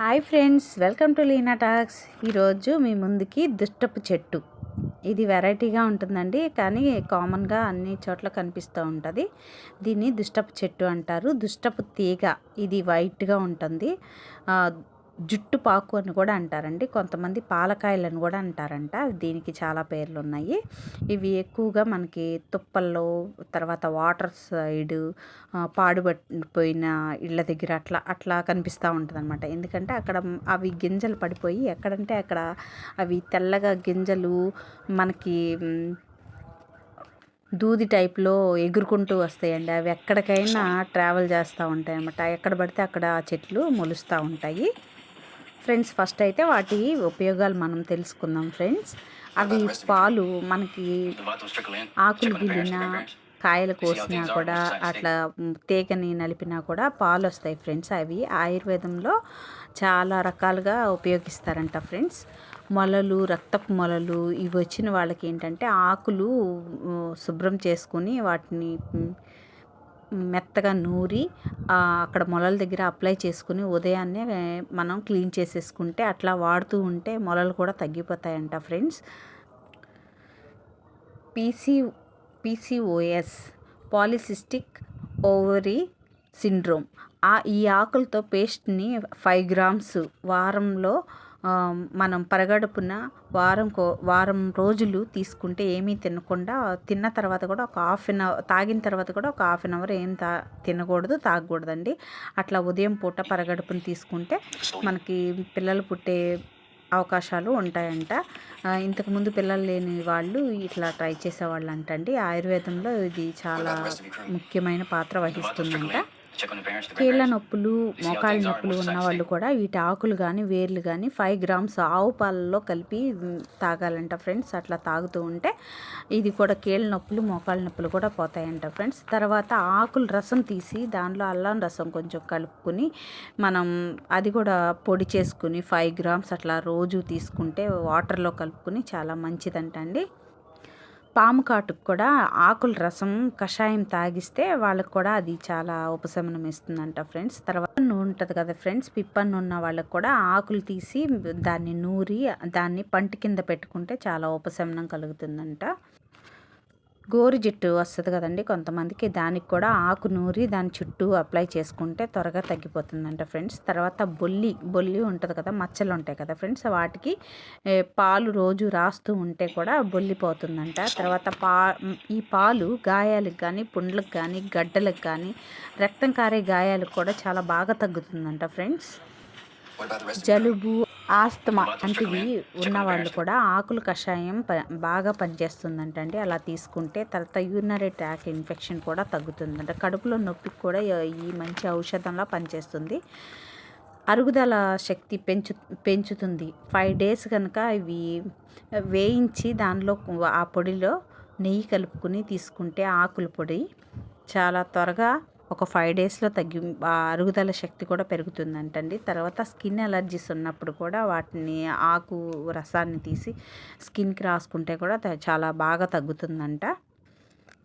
Hi friends welcome to Leena talks. ఈరోజు మీ ముందుకి దుష్టపు చెట్టు. ఇది వెరైటీగా ఉంటుందండి కానీ కామన్గా అన్ని చోట్ల కనిపిస్తూ ఉంటుంది. దీన్ని దుష్టపు చెట్టు అంటారు. దుష్టపు తీగ ఇది వైట్గా ఉంటుంది. జుట్టు పాకు అని కూడా అంటారండి. కొంతమంది పాలకాయలను కూడా అంటారంట. దీనికి చాలా పేర్లు ఉన్నాయి ఇవి ఎక్కువగా మనకి తుప్పల్లో తర్వాత వాటర్ సైడ్ పాడుపడిపోయిన ఇళ్ళ దగ్గర అట్లా అట్లా కనిపిస్తూ ఉంటుందన్నమాట. ఎందుకంటే అక్కడ అవి గింజలు పడిపోయి ఎక్కడంటే అక్కడ అవి తెల్లగా గింజలు మనకి దూది టైప్లో ఎగురుకుంటూ వస్తాయండి. అవి ఎక్కడికైనా ట్రావెల్ చేస్తూ ఉంటాయి అన్నమాట ఎక్కడ పడితే అక్కడ చెట్లు మొలుస్తూ ఉంటాయి. ఫ్రెండ్స్ ఫస్ట్ అయితే వాటి ఉపయోగాలు మనం తెలుసుకుందాం ఫ్రెండ్స్. అవి పాలు మనకి ఆకులు గిల్లిన కాయలు కోసినా కూడా అట్లా తేగని తీగని నలిపినా కూడా పాలు వస్తాయి ఫ్రెండ్స్. అవి ఆయుర్వేదంలో చాలా రకాలుగా ఉపయోగిస్తారంట ఫ్రెండ్స్. మొలలు రక్తపు మొలలు ఇవి వచ్చిన వాళ్ళకి ఏంటంటే ఆకులు శుభ్రం చేసుకుని వాటిని మెత్తగా నూరి అక్కడ మొలల దగ్గర అప్లై చేసుకుని ఉదయాన్నే మనం క్లీన్ చేసేసుకుంటే అట్లా వాడుతూ ఉంటే మొలలు కూడా తగ్గిపోతాయంట friends. PC PCOS polycystic ovary syndrome. ఆ ఈ ఆకులతో పేస్ట్ని ఫైవ్ గ్రామ్స్ వారంలో మనం పరగడుపున వారం కో వారం రోజులు తీసుకుంటే ఏమీ తినకుండా తిన్న తర్వాత కూడా ఒక హాఫ్ అన్ అవర్ తాగిన తర్వాత కూడా ఒక హాఫ్ అన్ అవర్ ఏం తా తినకూడదు తాగకూడదండి. అట్లా ఉదయం పూట పరగడుపును తీసుకుంటే మనకి పిల్లలు పుట్టే అవకాశాలు ఉంటాయంట. ఇంతకుముందు పిల్లలు లేని వాళ్ళు ఇట్లా ట్రై చేసేవాళ్ళు అంటండి ఆయుర్వేదంలో ఇది చాలా ముఖ్యమైన పాత్ర వహిస్తుందంట. కీళ్ళ నొప్పులు మోకాళ్ళ నొప్పులు ఉన్న వాళ్ళు కూడా వీటి ఆకులు కానీ వేర్లు కానీ ఫైవ్ గ్రామ్స్ ఆవు పాలలో కలిపి తాగాలంట ఫ్రెండ్స్ అట్లా తాగుతూ ఉంటే ఇది కూడా కీళ్ళ నొప్పులు మోకాళ్ళ నొప్పులు కూడా పోతాయంట ఫ్రెండ్స్ తర్వాత ఆకులు రసం తీసి దానిలో అల్లం రసం కొంచెం కలుపుకుని మనం అది కూడా పొడి చేసుకుని ఫైవ్ గ్రామ్స్ అట్లా రోజు తీసుకుంటే వాటర్లో కలుపుకుని చాలా మంచిదంట అండి పాము కాటుకు కూడా ఆకుల రసం కషాయం తాగిస్తే వాళ్ళకి కూడా అది చాలా ఉపశమనం ఇస్తుందంట ఫ్రెండ్స్. తర్వాత నూనె ఉంటుంది కదా ఫ్రెండ్స్ పిప్పన్ను ఉన్న వాళ్ళకి కూడా ఆకులు తీసి దాన్ని నూరి దాన్ని పంటి కింద పెట్టుకుంటే చాలా ఉపశమనం కలుగుతుందంట. గోరు జిట్టు వస్తుంది కదండి. కొంతమందికి దానికి కూడా ఆకు నూరి దాని చుట్టూ అప్లై చేసుకుంటే త్వరగా తగ్గిపోతుందంట ఫ్రెండ్స్. తర్వాత బొల్లి బొల్లి ఉంటుంది కదా మచ్చలు ఉంటాయి కదా ఫ్రెండ్స్. వాటికి పాలు రోజు రాస్తూ ఉంటే కూడా బొల్లి పోతుందంట. తర్వాత పా ఈ పాలు గాయాలకు కానీ పుండ్లకు కానీ గడ్డలకు కానీ రక్తం కారే గాయాలకు కూడా చాలా బాగా తగ్గుతుందంట ఫ్రెండ్స్. జలుబు ఆస్తమా వంటివి ఉన్నవాళ్ళు కూడా ఆకులు కషాయం ప- బాగా పనిచేస్తుందంటండి. అలా తీసుకుంటే తర్వాత యూరినరీ ట్రాక్ ఇన్ఫెక్షన్ కూడా తగ్గుతుందంట. కడుపులో నొప్పికి కూడా ఈ మంచి ఔషధంలా పనిచేస్తుంది. అరుగుదల శక్తి పెంచు పెంచుతుంది. ఫైవ్ డేస్ కనుక ఇవి వేయించి దానిలో ఆ పొడిలో నెయ్యి కలుపుకుని తీసుకుంటే ఆకుల పొడి చాలా త్వరగా ఒక ఫైవ్ డేస్లో తగ్గి అరుగుదల శక్తి కూడా పెరుగుతుందంటండి. తర్వాత స్కిన్ అలర్జీస్ ఉన్నప్పుడు కూడా వాటిని ఆకు రసాన్ని తీసి స్కిన్కి రాసుకుంటే కూడా చాలా బాగా తగ్గుతుందంట.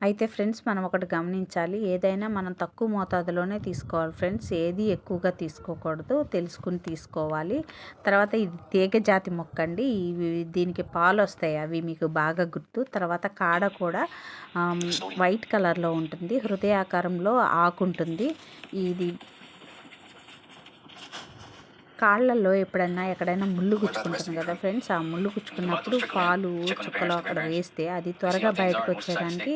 అయితే ఫ్రెండ్స్ మనం ఒకటి గమనించాలి. ఏదైనా మనం తక్కువ మోతాదులోనే తీసుకోవాలి ఫ్రెండ్స్. ఏది ఎక్కువగా తీసుకోకూడదు తెలుసుకుని తీసుకోవాలి. తర్వాత ఇది తీగ జాతి మొక్క అండి. ఇవి దీనికి పాలు వస్తాయి. అవి మీకు బాగా గుర్తు. తర్వాత కాడ కూడా వైట్ కలర్లో ఉంటుంది. హృదయాకారంలో ఆకు ఉంటుంది. ఇది కాళ్ళల్లో ఎప్పుడైనా ఎక్కడైనా ముళ్ళు గుచ్చుకుంటుంది కదా ఫ్రెండ్స్ ఆ ముళ్ళు గుచ్చుకున్నప్పుడు పాలు చుక్కలో అక్కడ వేస్తే అది త్వరగా బయటకు వచ్చేదానికి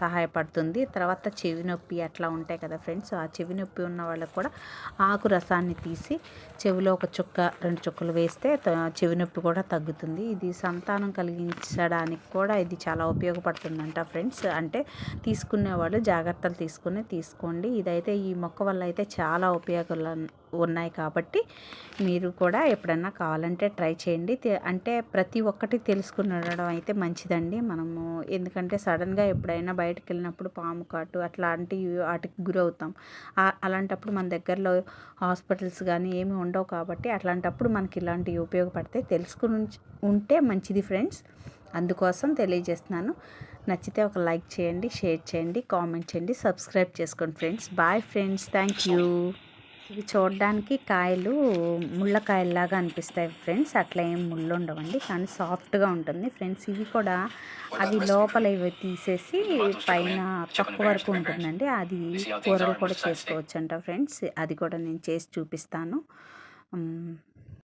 సహాయపడుతుంది. తర్వాత చెవి నొప్పి అట్లా ఉంటాయి కదా ఫ్రెండ్స్ ఆ చెవి నొప్పి ఉన్న వాళ్ళకి కూడా ఆకు రసాన్ని తీసి చెవిలో ఒక చుక్క రెండు చుక్కలు వేస్తే చెవి నొప్పి కూడా తగ్గుతుంది. ఇది సంతానం కలిగించడానికి కూడా ఇది చాలా ఉపయోగపడుతుందంట ఫ్రెండ్స్. అంటే తీసుకునే వాళ్ళు జాగ్రత్తలు తీసుకుని తీసుకోండి. ఇదైతే ఈ మొక్క వల్ల అయితే చాలా ఉపయోగాలు ఉన్నాయి కాబట్టి మీరు కూడా ఎప్పుడన్నా కావాలంటే ట్రై చేయండి. అంటే ప్రతి ఒక్కటి తెలుసుకుని ఉండడం అయితే మంచిదండి. మనము ఎందుకంటే సడన్గా ఎప్పుడైనా బయటకు వెళ్ళినప్పుడు పాము కాటు అట్లాంటివి వాటికి గురవుతాం. అలాంటప్పుడు మన దగ్గరలో హాస్పిటల్స్ కానీ ఏమి ఉండవు కాబట్టి అట్లాంటప్పుడు మనకి ఇలాంటివి ఉపయోగపడితే తెలుసుకుని ఉంటే మంచిది ఫ్రెండ్స్. అందుకోసం తెలియజేస్తున్నాను. నచ్చితే ఒక లైక్ చేయండి షేర్ చేయండి కామెంట్ చేయండి సబ్స్క్రైబ్ చేసుకోండి friends. Bye friends. Thank you ఇవి చూడడానికి కాయలు ముళ్ళకాయల్లాగా అనిపిస్తాయి ఫ్రెండ్స్. అట్లా ఏం ముళ్ళు ఉండవండి. కానీ సాఫ్ట్గా ఉంటుంది ఫ్రెండ్స్. ఇవి కూడా అవి లోపల ఇవి తీసేసి పైన తక్కువ వరకు ఉంటుందండి. అది కూరలు కూడా చేసుకోవచ్చు ఫ్రెండ్స్. అది కూడా నేను చేసి చూపిస్తాను.